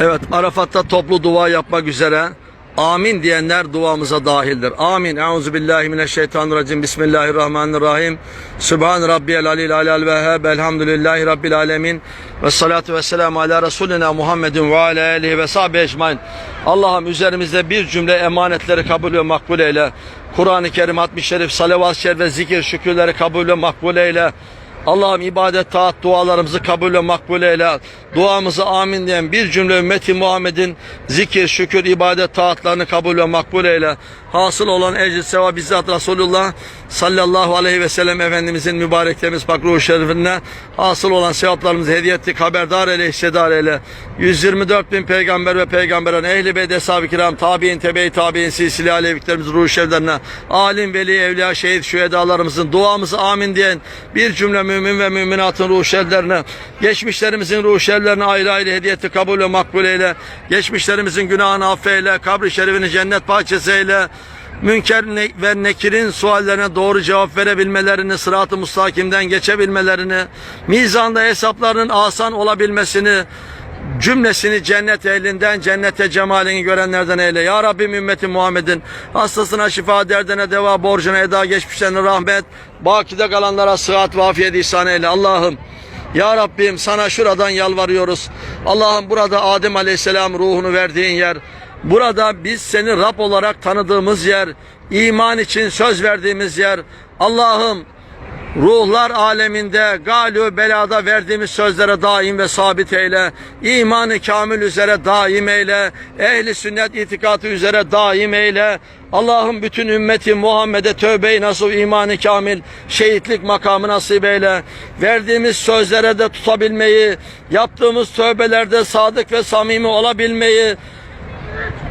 Evet Arafat'ta toplu dua yapmak üzere amin diyenler duamıza dahildir. Amin. Euzu billahi mineşşeytanirracim. Bismillahirrahmanirrahim. Sübhan rabbiyel alil alel vehhab. Elhamdülillahi rabbil alamin. Ve salatu ve selamu ala Resulina Muhammedin ve ala alihi ve sahbihi ecmain. Allah'ım üzerimizde bir cümle emanetleri kabul ve makbul eyle. Kur'an-ı Kerim, hatmi şerif, salavat-ı şerif ve zikir şükürleri kabul ve makbul eyle. Allah'ım ibadet, taat, dualarımızı kabul ve makbul eyle. Duamızı amin diyen bir cümle ümmeti Muhammed'in zikir, şükür, ibadet, taatlarını kabul ve makbul eyle. Hasıl olan ecr sevap bizzat Resulullah sallallahu aleyhi ve sellem Efendimizin mübarek temiz pak ruhu şerifine hasıl olan sevaplarımızı hediye ettik. Haberdar eyle, hissedar eyle. 124 bin peygamber ve peygamberin ehli beyt eshab-ı kiram, tabi'in, tebe-i tabi'in, silsile aleyhliklerimizin ruhu şeriflerine, alim, veli, evliya, şehit, şühedalarımızın duamızı amin diyen bir cümle mümin ve müminatın ruhu şeriflerine, geçmişlerimizin ruhu şeriflerine ayrı ayrı hediye etti. Kabul ve makbul eyle. Geçmişlerimizin günahını affeyle. Kabri şerifini cennet bahçesi eyle. Münker ve nekirin suallerine doğru cevap verebilmelerini, sırat-ı mustakimden geçebilmelerini, mizanda hesaplarının asan olabilmesini, cümlesini cennet ehlinden, cennete cemalini görenlerden eyle. Ya Rabbim ümmeti Muhammed'in hastasına şifa, derdine deva, borcuna eda, geçmişlerine rahmet, bakide kalanlara sıhhat ve afiyet ihsan eyle. Allah'ım ya Rabbim sana şuradan yalvarıyoruz. Allah'ım burada Adem Aleyhisselam ruhunu verdiğin yer, burada biz seni Rab olarak tanıdığımız yer, iman için söz verdiğimiz yer. Allah'ım Ruhlar aleminde galü belada verdiğimiz sözlere daim ve sabit eyle. İmanı kamil üzere daim eyle. Ehli sünnet itikadı üzere daim eyle. Allah'ım bütün ümmeti Muhammed'e tövbe-i nasuh imanı kamil, şehitlik makamı nasip eyle. Verdiğimiz sözlere de tutabilmeyi, yaptığımız tövbelerde sadık ve samimi olabilmeyi,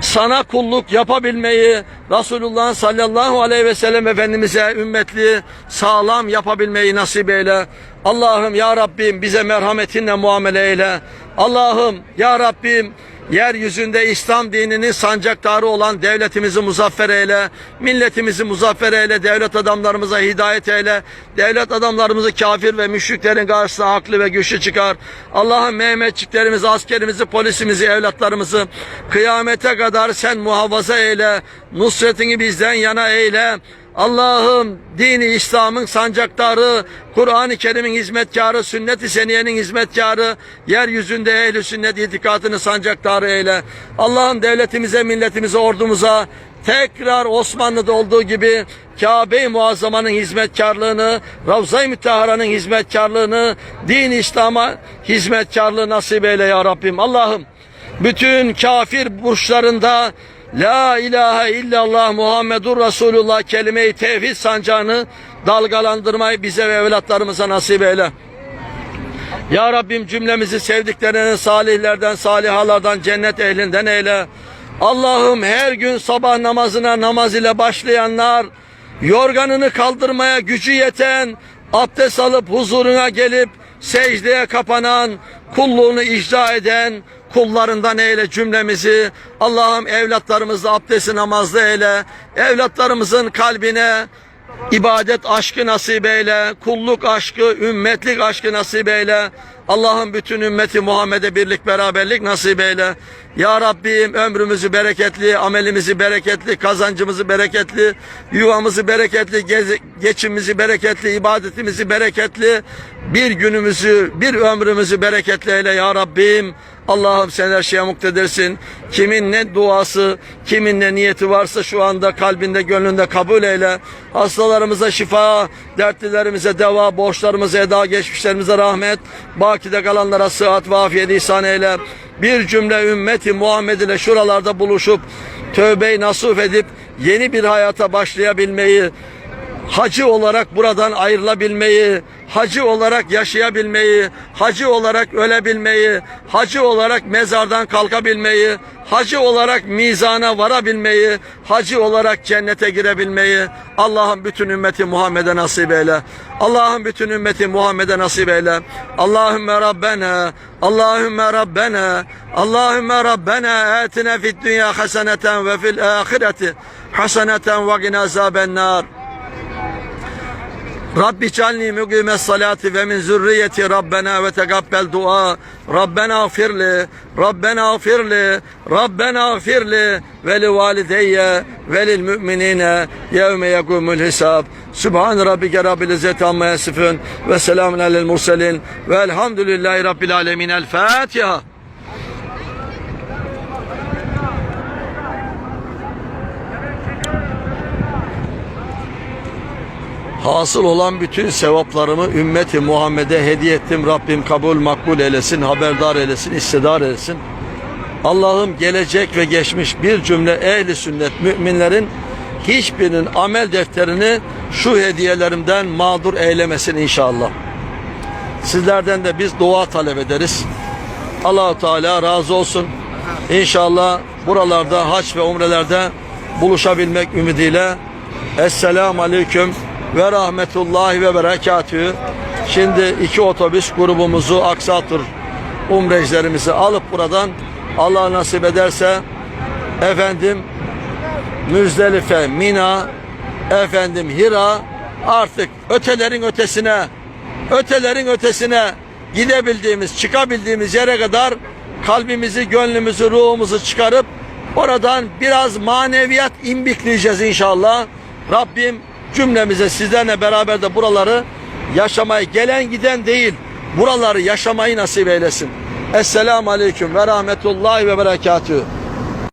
sana kulluk yapabilmeyi, Resulullah sallallahu aleyhi ve sellem Efendimiz'e ümmetli sağlam yapabilmeyi nasip eyle. Allah'ım ya Rabbim bize merhametinle muamele eyle. Allah'ım ya Rabbim yeryüzünde İslam dininin sancaktarı olan devletimizi muzaffer eyle. Milletimizi muzaffer eyle. Devlet adamlarımıza hidayet eyle. Devlet adamlarımızı kafir ve müşriklerin karşısına haklı ve güçlü çıkar. Allah'ım Mehmetçiklerimizi, askerimizi, polisimizi, evlatlarımızı kıyamete kadar sen muhafaza eyle. Nusretini bizden yana eyle. Allah'ım dini İslam'ın sancaktarı, Kur'an-ı Kerim'in hizmetkarı, sünnet-i seniyenin hizmetkarı, yeryüzünde ehl-i sünnet itikadını sancaktarı eyle. Allah'ım devletimize, milletimize, ordumuza tekrar Osmanlı'da olduğu gibi Kabe-i Muazzama'nın hizmetkarlığını, Ravza-i Mütehara'nın hizmetkarlığını, din İslam'a hizmetkarlığı nasip eyle ya Rabbim. Allah'ım bütün kafir burçlarında La ilahe illallah Muhammedur Resulullah kelime-i tevhid sancağını dalgalandırmayı bize ve evlatlarımıza nasip eyle. Ya Rabbim cümlemizi sevdiklerinin salihlerden, salihalardan, cennet ehlinden eyle. Allah'ım her gün sabah namazına namaz ile başlayanlar, yorganını kaldırmaya gücü yeten, abdest alıp huzuruna gelip secdeye kapanan, kulluğunu icra eden, kullarından eyle cümlemizi. Allah'ım evlatlarımızı abdesti namazlı eyle. Evlatlarımızın kalbine ibadet aşkı nasip eyle. Kulluk aşkı, ümmetlik aşkı nasip eyle. Allah'ım bütün ümmeti Muhammed'e birlik beraberlik nasip eyle. Ya Rabbim ömrümüzü bereketli, amelimizi bereketli, kazancımızı bereketli, yuvamızı bereketli, geçimimizi bereketli, ibadetimizi bereketli, bir günümüzü, bir ömrümüzü bereketli eyle ya Rabbim. Allah'ım sen her şeye muktedirsin. Kimin ne duası, kimin ne niyeti varsa şu anda kalbinde, gönlünde kabul eyle. Hastalarımıza şifa, dertlilerimize deva, borçlarımıza eda, geçmişlerimize rahmet, bakide kalanlara sıhhat ve afiyet ihsan eyle. Bir cümle ümmeti Muhammed ile şuralarda buluşup tövbeyi nasuh edip yeni bir hayata başlayabilmeyi, hacı olarak buradan ayrılabilmeyi, hacı olarak yaşayabilmeyi, hacı olarak ölebilmeyi, hacı olarak mezardan kalkabilmeyi, hacı olarak mizana varabilmeyi, hacı olarak cennete girebilmeyi Allah'ın bütün ümmeti Muhammed'e nasip eyle. Allah'ın bütün ümmeti Muhammed'e nasip eyle. Allahümme Rabbena, Allahümme Rabbena, Allahümme Rabbena etine fid dünya haseneten ve fil ahireti haseneten ve gina azaben nar. Rabbi calni mugime salati ve min zürriyeti Rabbena ve tegabbel dua. Rabbena afirli, Rabbena afirli, Rabbena afirli ve li valideyye ve lil müminine yevme yekumul hisab. Subhan rabbike rabbil izzeti amma yasifun ve selamun alel murselin ve elhamdülillahi rabbil alemin. El Fatiha. Hasıl olan bütün sevaplarımı ümmeti Muhammed'e hediye ettim. Rabbim kabul makbul eylesin, haberdar eylesin, istidar eylesin. Allah'ım gelecek ve geçmiş bir cümle ehli sünnet müminlerin hiçbirinin amel defterini şu hediyelerimden mağdur eylemesin inşallah. Sizlerden de biz dua talep ederiz. Allahu Teala razı olsun. İnşallah buralarda haç ve umrelerde buluşabilmek ümidiyle Esselamu Aleyküm ve Rahmetullahi ve Berekatühü. Şimdi iki otobüs grubumuzu Aksatır umrecilerimizi alıp buradan Allah nasip ederse efendim Müzdelife, Mina, efendim Hira artık ötelerin ötesine, ötelerin ötesine gidebildiğimiz, çıkabildiğimiz yere kadar kalbimizi, gönlümüzü, ruhumuzu çıkarıp oradan biraz maneviyat imbikleyeceğiz inşallah. Rabbim cümlemize sizlerle beraber de buraları yaşamayı gelen giden değil buraları yaşamayı nasip eylesin. Esselamu Aleyküm ve Rahmetullahi ve Berekatühü.